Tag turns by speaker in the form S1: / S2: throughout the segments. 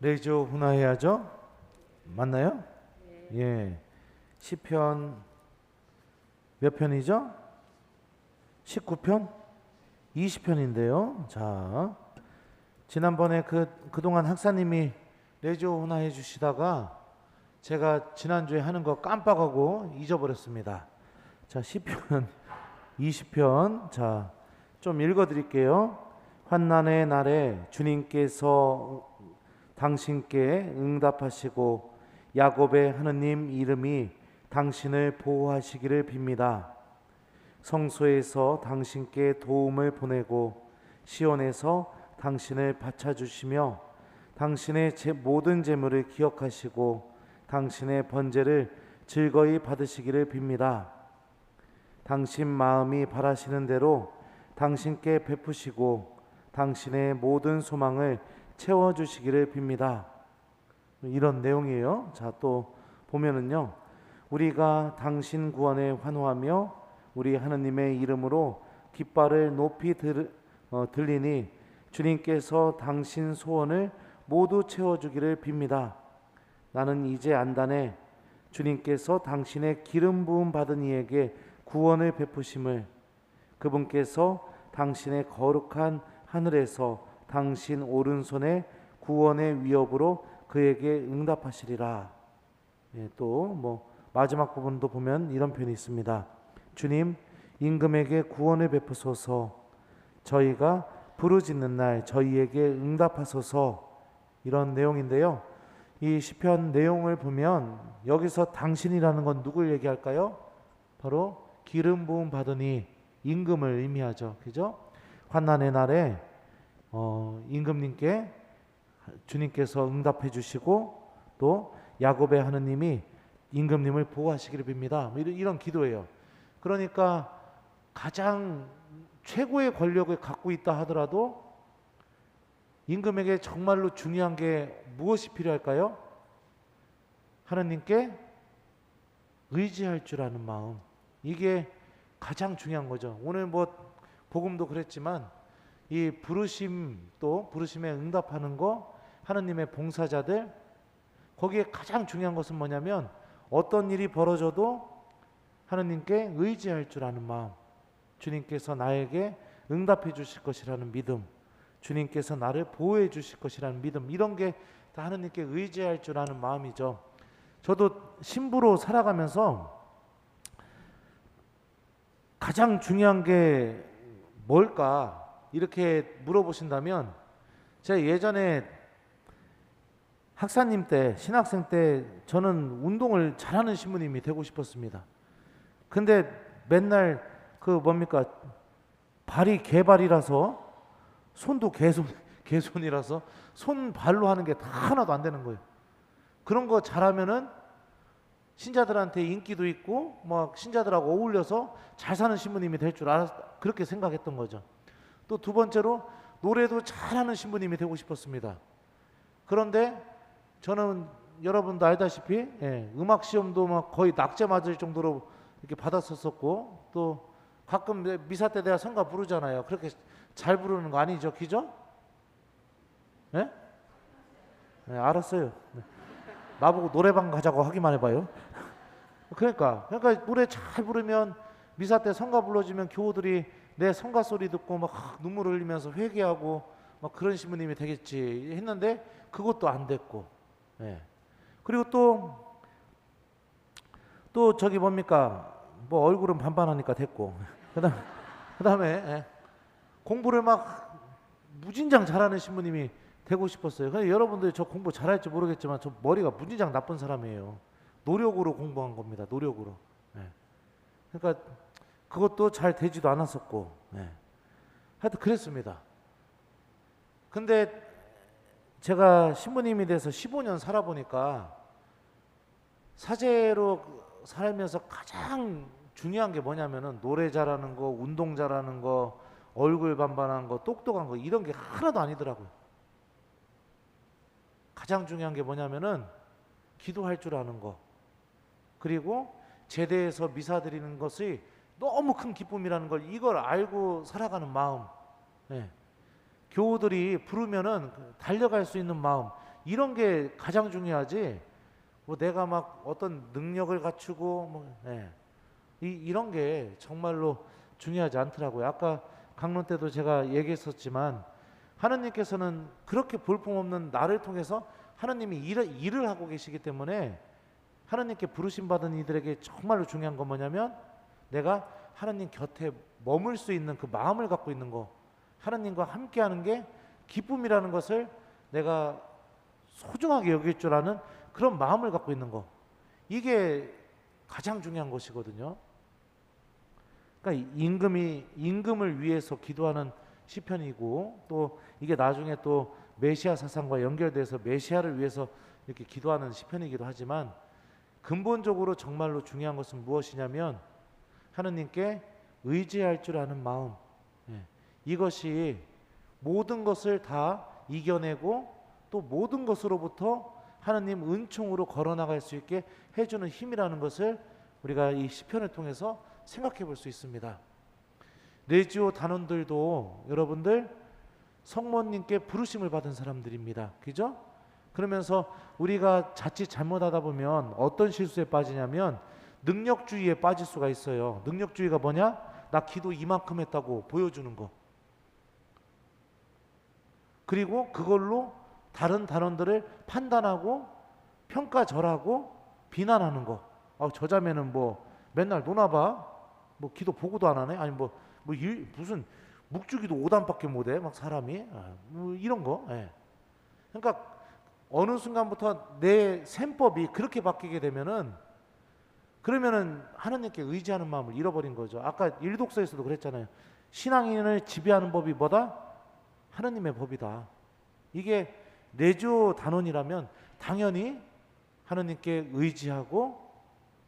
S1: 레이저 훈화해야죠. 맞나요? 예. 시편 몇 편이죠? 19편? 20편인데요. 자. 지난번에 그 그동안 학사님이 레이저 훈화해 주시다가 제가 지난주에 하는 거 깜빡하고 잊어버렸습니다. 자, 시편 20편. 자, 좀 읽어 드릴게요. 환난의 날에 주님께서 당신께 응답하시고 야곱의 하느님 이름이 당신을 보호하시기를 빕니다. 성소에서 당신께 도움을 보내고 시온에서 당신을 바쳐주시며 당신의 제 모든 재물을 기억하시고 당신의 번제를 즐거이 받으시기를 빕니다. 당신 마음이 바라시는 대로 당신께 베푸시고 당신의 모든 소망을 채워 주시기를 빕니다. 이런 내용이에요. 자, 또 보면은요. 우리가 당신 구원에 환호하며 우리 하느님의 이름으로 깃발을 높이 들, 어, 들리니 주님께서 당신 소원을 모두 채워 주기를 빕니다. 나는 이제 안다네 주님께서 당신의 기름 부음 받은 이에게 구원을 베푸심을 그분께서 당신의 거룩한 하늘에서 당신 오른손에 구원의 위협으로 그에게 응답하시리라. 예, 또뭐 마지막 부분도 보면 이런 표현이 있습니다. 주님 임금에게 구원을 베푸소서. 저희가 부르짖는 날 저희에게 응답하소서. 이런 내용인데요. 이 시편 내용을 보면 여기서 당신이라는 건 누굴 얘기할까요? 바로 기름 부음 받으니 임금을 의미하죠. 그죠? 환난의 날에 어, 임금님께 주님께서 응답해 주시고 또 야곱의 하느님이 임금님을 보호하시기를 빕니다. 뭐 이런, 이런 기도예요. 그러니까 가장 최고의 권력을 갖고 있다 하더라도 임금에게 정말로 중요한 게 무엇이 필요할까요? 하느님께 의지할 줄 아는 마음. 이게 가장 중요한 거죠. 오늘 뭐 복음도 그랬지만 이 부르심 또 부르심에 응답하는 거 하느님의 봉사자들 거기에 가장 중요한 것은 뭐냐면 어떤 일이 벌어져도 하느님께 의지할 줄 아는 마음 주님께서 나에게 응답해 주실 것이라는 믿음 주님께서 나를 보호해 주실 것이라는 믿음 이런 게 다 하느님께 의지할 줄 아는 마음이죠. 저도 신부로 살아가면서 가장 중요한 게 뭘까 이렇게 물어보신다면 제가 예전에 학사님 때 신학생 때 저는 운동을 잘하는 신부님이 되고 싶었습니다. 근데 맨날 그 뭡니까 발이 개발이라서 손도 개손 개손이라서 손 발로 하는 게 다 하나도 안 되는 거예요. 그런 거 잘하면은 신자들한테 인기도 있고 막 신자들하고 어울려서 잘 사는 신부님이 될 줄 알았 그렇게 생각했던 거죠. 또 두 번째로 노래도 잘하는 신부님이 되고 싶었습니다. 그런데 저는 여러분도 알다시피 예, 음악 시험도 막 거의 낙제 맞을 정도로 이렇게 받았었었고 또 가끔 미사 때 내가 성가 부르잖아요. 그렇게 잘 부르는 거 아니죠, 기죠? 예? 네, 알았어요. 네. 나보고 노래방 가자고 하기만 해봐요. 그러니까, 그러니까 노래 잘 부르면 미사 때 성가 불러주면 교우들이 내 성가 소리 듣고 막 눈물 흘리면서 회개하고 막 그런 신부님이 되겠지 했는데 그것도 안 됐고, 예. 그리고 또 또 저기 뭡니까 뭐 얼굴은 반반하니까 됐고 그다음 그다음에 예. 공부를 막 무진장 잘하는 신부님이 되고 싶었어요. 근데 여러분들이 저 공부 잘할지 모르겠지만 저 머리가 무진장 나쁜 사람이에요. 노력으로 공부한 겁니다. 노력으로. 예. 그러니까 그것도 잘 되지도 않았었고, 예. 하여튼 그랬습니다. 근데 제가 신부님이 돼서 15년 살아보니까 사제로 살면서 가장 중요한 게 뭐냐면은 노래 잘하는 거, 운동 잘하는 거, 얼굴 반반한 거, 똑똑한 거 이런 게 하나도 아니더라고요. 가장 중요한 게 뭐냐면은 기도할 줄 아는 거. 그리고 제대에서 미사 드리는 것이 너무 큰 기쁨이라는 걸 이걸 알고 살아가는 마음. 예. 교우들이 부르면은 달려갈 수 있는 마음. 이런 게 가장 중요하지. 뭐 내가 막 어떤 능력을 갖추고 뭐 예. 이, 이런 게 정말로 중요하지 않더라고요. 아까 강론 때도 제가 얘기했었지만 하느님께서는 그렇게 볼품없는 나를 통해서 하느님이 일을, 일을 하고 계시기 때문에 하느님께 부르심 받은 이들에게 정말로 중요한 건 뭐냐면 내가 하느님 곁에 머물 수 있는 그 마음을 갖고 있는 거 하느님과 함께하는 게 기쁨이라는 것을 내가 소중하게 여길 줄 아는 그런 마음을 갖고 있는 거 이게 가장 중요한 것이거든요. 그러니까 임금이 임금을 위해서 기도하는 시편이고 또 이게 나중에 또 메시아 사상과 연결돼서 메시아를 위해서 이렇게 기도하는 시편이기도 하지만 근본적으로 정말로 중요한 것은 무엇이냐면 하느님께 의지할 줄 아는 마음 예. 이것이 모든 것을 다 이겨내고 또 모든 것으로부터 하느님 은총으로 걸어나갈 수 있게 해주는 힘이라는 것을 우리가 이 시편을 통해서 생각해 볼 수 있습니다. 레지오 단원들도 여러분들 성모님께 부르심을 받은 사람들입니다. 그죠? 그러면서 우리가 자칫 잘못하다 보면 어떤 실수에 빠지냐면 능력주의에 빠질 수가 있어요. 능력주의가 뭐냐? 나 기도 이만큼 했다고 보여주는 거. 그리고 그걸로 다른 단원들을 판단하고 평가절하고 비난하는 거. 아, 저 자매는 뭐 맨날 노나봐. 뭐 기도 보고도 안 하네. 아니 뭐, 뭐 일, 무슨 묵주기도 5단밖에 못해. 막 사람이 아, 뭐 이런 거. 예. 그러니까 어느 순간부터 내 셈법이 그렇게 바뀌게 되면은 그러면은 하나님께 의지하는 마음을 잃어버린 거죠. 아까 일독서에서도 그랬잖아요. 신앙인을 지배하는 법이 뭐다? 하나님의 법이다. 이게 내조 단원이라면 당연히 하나님께 의지하고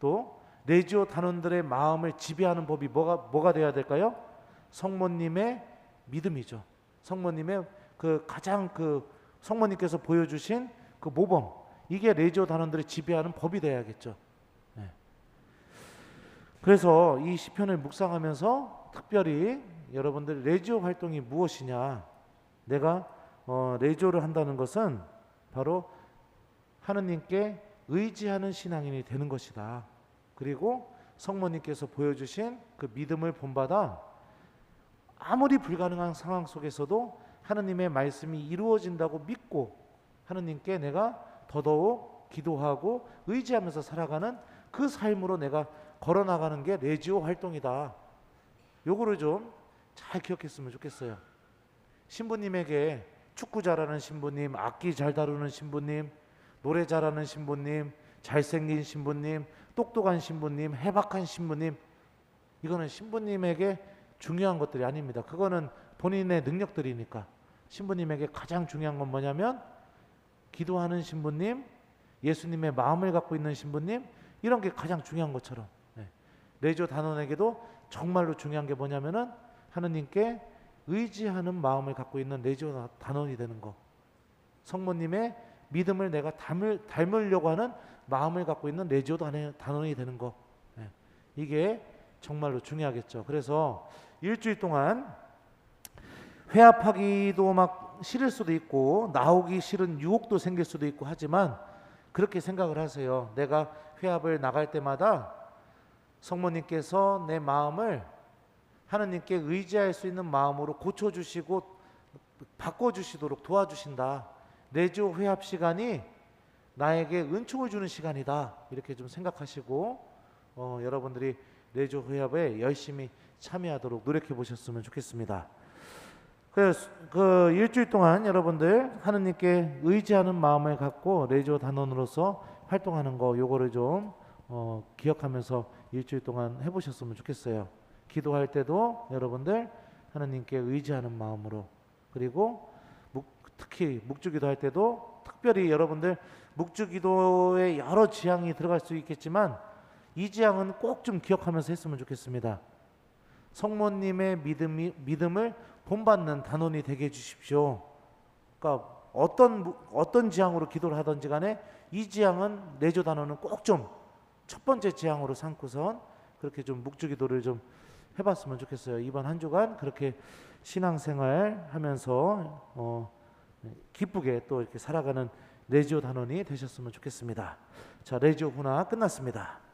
S1: 또 내조 단원들의 마음을 지배하는 법이 뭐가 뭐가 돼야 될까요? 성모님의 믿음이죠. 성모님의 그 가장 그 성모님께서 보여주신 그 모범 이게 레지오 단원들을 지배하는 법이 돼야겠죠. 네. 그래서 이 시편을 묵상하면서 특별히 여러분들 레지오 활동이 무엇이냐? 내가 어, 레지오를 한다는 것은 바로 하느님께 의지하는 신앙인이 되는 것이다. 그리고 성모님께서 보여주신 그 믿음을 본받아 아무리 불가능한 상황 속에서도 하느님의 말씀이 이루어진다고 믿고 하느님께 내가 더더욱 기도하고 의지하면서 살아가는 그 삶으로 내가 걸어 나가는 게 레지오 활동이다. 요거를 좀 잘 기억했으면 좋겠어요. 신부님에게 축구 잘하는 신부님, 악기 잘 다루는 신부님, 노래 잘하는 신부님, 잘생긴 신부님, 똑똑한 신부님, 해박한 신부님 이거는 신부님에게 중요한 것들이 아닙니다. 그거는 본인의 능력들이니까. 신부님에게 가장 중요한 건 뭐냐면 기도하는 신부님, 예수님의 마음을 갖고 있는 신부님 이런 게 가장 중요한 것처럼 네. 레조 단원에게도 정말로 중요한 게 뭐냐면은 하느님께 의지하는 마음을 갖고 있는 레조 단원이 되는 거. 성모님의 믿음을 내가 닮을, 닮으려고 하는 마음을 갖고 있는 레지오 단원이 되는 거. 네. 이게 정말로 중요하겠죠. 그래서 일주일 동안 회합하기도 막 싫을 수도 있고 나오기 싫은 유혹도 생길 수도 있고 하지만 그렇게 생각을 하세요. 내가 회합을 나갈 때마다 성모님께서 내 마음을 하느님께 의지할 수 있는 마음으로 고쳐주시고 바꿔주시도록 도와주신다. 내주 회합 시간이 나에게 은총을 주는 시간이다. 이렇게 좀 생각하시고 어, 여러분들이 내주 회합에 열심히 참여하도록 노력해 보셨으면 좋겠습니다. 그래서 그 일주일 동안 여러분들 하느님께 의지하는 마음을 갖고 레지오 단원으로서 활동하는 거 요거를 좀 어, 기억하면서 일주일 동안 해보셨으면 좋겠어요. 기도할 때도 여러분들 하느님께 의지하는 마음으로 그리고 묵, 특히 묵주기도 할 때도 특별히 여러분들 묵주기도에 여러 지향이 들어갈 수 있겠지만 이 지향은 꼭 좀 기억하면서 했으면 좋겠습니다. 성모님의 믿음이, 믿음을 본받는 단원이 되게 해주십시오. 그러니까 어떤 어떤 지향으로 기도를 하든지 간에 이 지향은 내조 단원은 꼭 좀 첫 번째 지향으로 삼고선 그렇게 좀 묵주기도를 좀 해봤으면 좋겠어요. 이번 한 주간 그렇게 신앙생활 하면서 어, 기쁘게 또 이렇게 살아가는 레지오 단원이 되셨으면 좋겠습니다. 자, 레지오 훈화 끝났습니다.